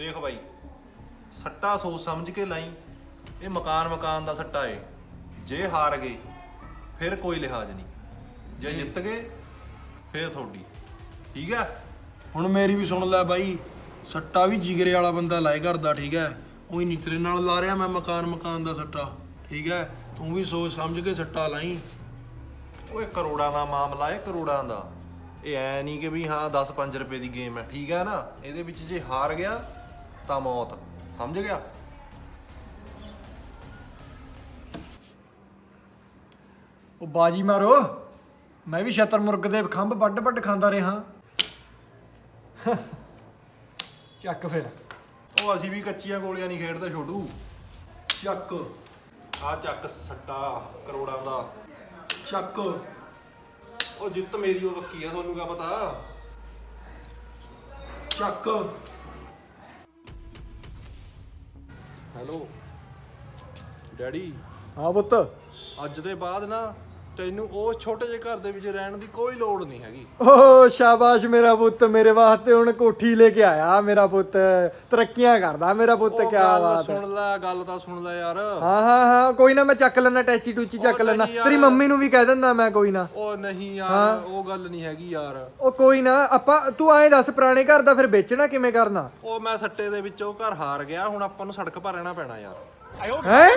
ਦੇਖ ਬਾਈ। ਸੱਟਾ ਸੋਚ ਸਮਝ ਕੇ ਲਾਈ। ਇਹ ਮਕਾਨ ਮਕਾਨ ਦਾ ਸੱਟਾ ਏ। ਜੇ ਹਾਰ ਗਏ ਫਿਰ ਕੋਈ ਲਿਹਾਜ਼ ਨਹੀਂ। ਜੇ ਜਿੱਤ ਗਏ ਫਿਰ ਤੁਹਾਡੀ। ਠੀਕ ਹੈ? ਹੁਣ ਮੇਰੀ ਵੀ ਸੁਣ ਲੈ ਬਾਈ। ਸੱਟਾ ਵੀ ਜਿਗਰੇ ਵਾਲਾ ਬੰਦਾ ਲਾਏ ਕਰਦਾ ਠੀਕ ਹੈ? ਉਹੀ ਨਹੀਂ ਤੇਰੇ ਨਾਲ ਲਾ ਰਿਹਾ ਮੈਂ ਮਕਾਨ ਮਕਾਨ ਦਾ ਸੱਟਾ। ਠੀਕ ਹੈ? ਤੂੰ ਵੀ ਸੋਚ ਸਮਝ ਕੇ ਸੱਟਾ ਲਾਈ। ਓਏ ਕਰੋੜਾਂ ਦਾ ਮਾਮਲਾ ਏ ਕਰੋੜਾਂ ਦਾ। ਇਹ ਐ ਨਹੀਂ ਕਿ ਵੀ ਹਾਂ 10-5 ਰੁਪਏ ਦੀ ਗੇਮ ਹੈ। ਠੀਕ ਹੈ ਨਾ? ਇਹਦੇ ਵਿੱਚ ਜੇ ਹਾਰ ਗਿਆ ਤਾਂ ਮੌਤ ਸਮਝ ਗਿਆ ਉਹ ਬਾਜੀ ਮਾਰੋ ਮੈਂ ਵੀ ਛਤਰ ਮੁਰਗ ਦੇ ਖੰਭ ਵੱਡ ਵੱਡ ਖਾਂਦਾ ਰਿਹਾ। ਚੱਕ ਫਿਰ। ਉਹ ਅਸੀਂ ਵੀ ਕੱਚੀਆਂ ਗੋਲੀਆਂ ਨਹੀਂ ਖੇਡਦੇ ਛੋਟੂ। ਚੱਕ। ਆ ਚੱਕ ਸੱਟਾ ਕਰੋੜਾਂ ਦਾ। ਚੱਕ। ਉਹ ਜਿੱਤ ਮੇਰੀ ਉਹ ਵੱਕੀ ਆ ਤੁਹਾਨੂੰ ਕਿਆ ਪਤਾ? ਚੱਕ। ਹੈਲੋ। ਡੈਡੀ। ਹਾਂ ਪੁੱਤ। ਅੱਜ ਦੇ ਬਾਅਦ ਨਾ ਤੈਨੂੰ ਉਹ ਛੋਟੇ ਜਿਹੇ ਘਰ ਦੇ ਵਿੱਚ ਰਹਿਣ ਦੀ ਕੋਈ ਲੋੜ ਨਹੀਂ ਹੈਗੀ। ਓ ਸ਼ਾਬਾਸ਼ ਮੇਰਾ ਪੁੱਤ ਮੇਰੇ ਵਾਸਤੇ ਹੁਣ ਕੋਠੀ ਲੈ ਕੇ ਆਇਆ ਮੇਰਾ ਪੁੱਤ। ਤਰੱਕੀਆਂ ਕਰਦਾ ਮੇਰਾ ਪੁੱਤ ਉਹ ਕੀ ਗੱਲ ਬਾਤ ਹੈ। ਸੁਣ ਲੈ ਗੱਲ ਤਾਂ ਸੁਣ ਲੈ ਯਾਰ। ਹਾਂ ਹਾਂ ਹਾਂ ਕੋਈ ਨਾ ਮੈਂ ਚੱਕ ਲੈਣਾ ਟੈਚੀ ਟੂਚੀ ਚੱਕ ਲੈਣਾ ਨਹੀਂ ਯਾਰ। ਤੇਰੀ ਮੰਮੀ ਨੂੰ ਵੀ ਕਹਿ ਦਿੰਦਾ ਮੈਂ ਕੋਈ ਨਾ। ਉਹ ਨਹੀਂ। ਯਾਰ ਉਹ ਗੱਲ ਨਹੀਂ ਹੈਗੀ ਯਾਰ। ਉਹ ਕੋਈ ਨਾ ਆਪਾਂ ਤੂੰ ਐਂ ਦੱਸ ਪੁਰਾਣੇ ਘਰ ਦਾ ਫਿਰ ਵੇਚਣਾ ਕਿਵੇਂ ਕਰਨਾ? ਉਹ ਮੈਂ ਸੱਟੇ ਦੇ ਵਿੱਚ ਉਹ ਘਰ ਹਾਰ ਗਿਆ ਹੁਣ ਆਪਾਂ ਨੂੰ ਸੜਕ 'ਪਰ ਰਹਿਣਾ ਪੈਣਾ ਯਾਰ। ਹੈ?